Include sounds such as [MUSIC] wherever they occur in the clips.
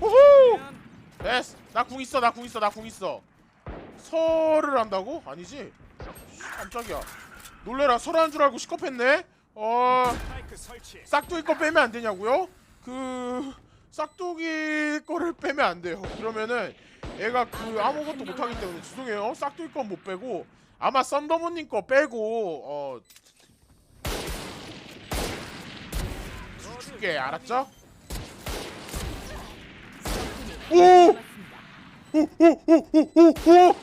호호! 됐어. 나궁 있어. 나 궁 있어. 나 궁 있어. 설을 한다고? 아니지? 씨, 깜짝이야. 놀래라. 설한 줄 알고 시겁했네. 어, 싹두기 거 빼면 안 되냐고요? 그 싹두기 거를 빼면 안 돼요. 그러면은 얘가 그 아무것도 못 하기 때문에 죄송해요. 싹두기 건못 빼고 아마 썬더문님 거 빼고 어 줄게 알았죠? 오! 오오오오오오!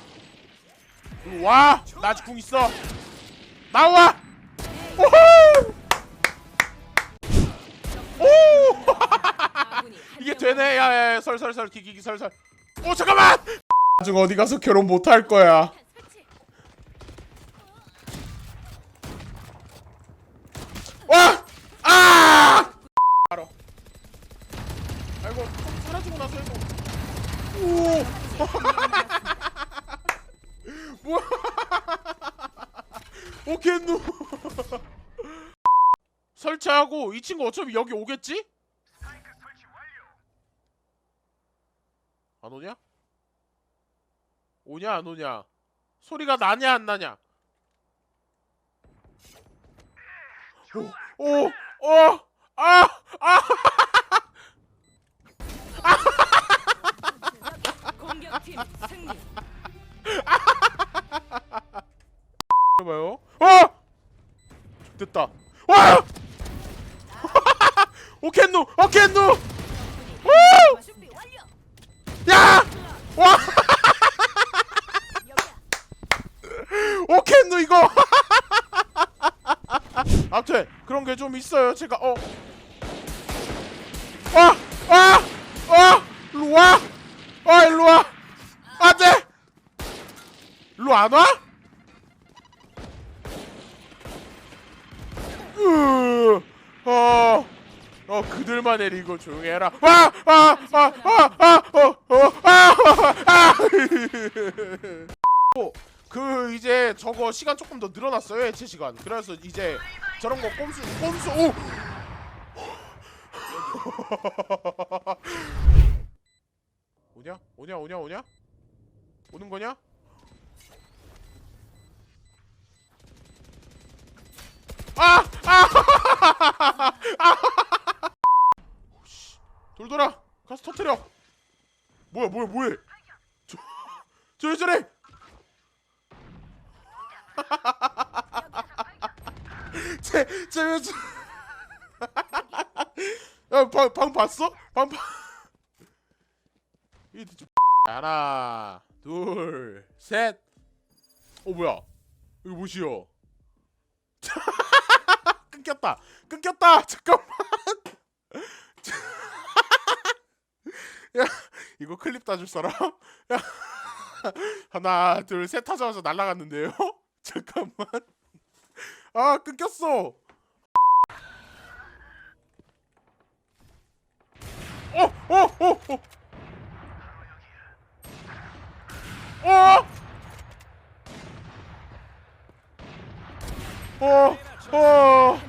와! 나 아직 궁 있어. 나와! 오호! 오! [LAUGHS] 이게 되네. 야야 설설설 기기기 설설. 오 잠깐만! 나중 어디 가서 결혼 못 할 거야. 와! 아! 알아. 아이고 좀 사라지고 나서 이거. 오! 뭐야? 오케이 누. 설치하고 이 친구 어차피 여기 오겠지? 안 오냐? 오냐 안 오냐? 소리가 나냐 안 나냐? 오, 오, 어, 아, 아, 공격팀 승리. 봐요. 어! 됐다. 와! [LAUGHS] 오켄누, 오켄누. 와! 여기야. 오켄누 이거. 아무튼 그런 게 좀 있어요. 제가 어. 와! 와! 와! 일로 와! 아, 일로 와! 안 돼! 일로 안 와? 으, 어, 어, 그들만의 리고 조용히 해라. 와! 아! 아! 아! 아! 어! 어! 아! 아! 어, 그 이제 저거 시간 조금 더 늘어났어요 해체 시간. 그래서 이제 저런 거 꼼수 꼼수 오! [LAUGHS] 오냐? 오냐? 오냐? 오냐? 오는 거냐? 아! 아! [LAUGHS] 아! 씨, 돌돌아! 가서 터트려! 뭐야 뭐야 뭐해? 저, 저래 쟤, 쟤, 쟤. 야, 방, 방 봤어? 방 봐. 이 좀. 하나, 둘, 셋. 어 뭐야? 이거 뭐시여? [LAUGHS] 끊겼다. 끊겼다. 잠깐만. [LAUGHS] 야, 이거 클립 따줄 사람? 야, [LAUGHS] 하나, 둘, 셋 하자마자 날아갔는데요? [LAUGHS] 잠깐만. 아 끊겼어. 어, 어, 어, 어. 어. 어, 어.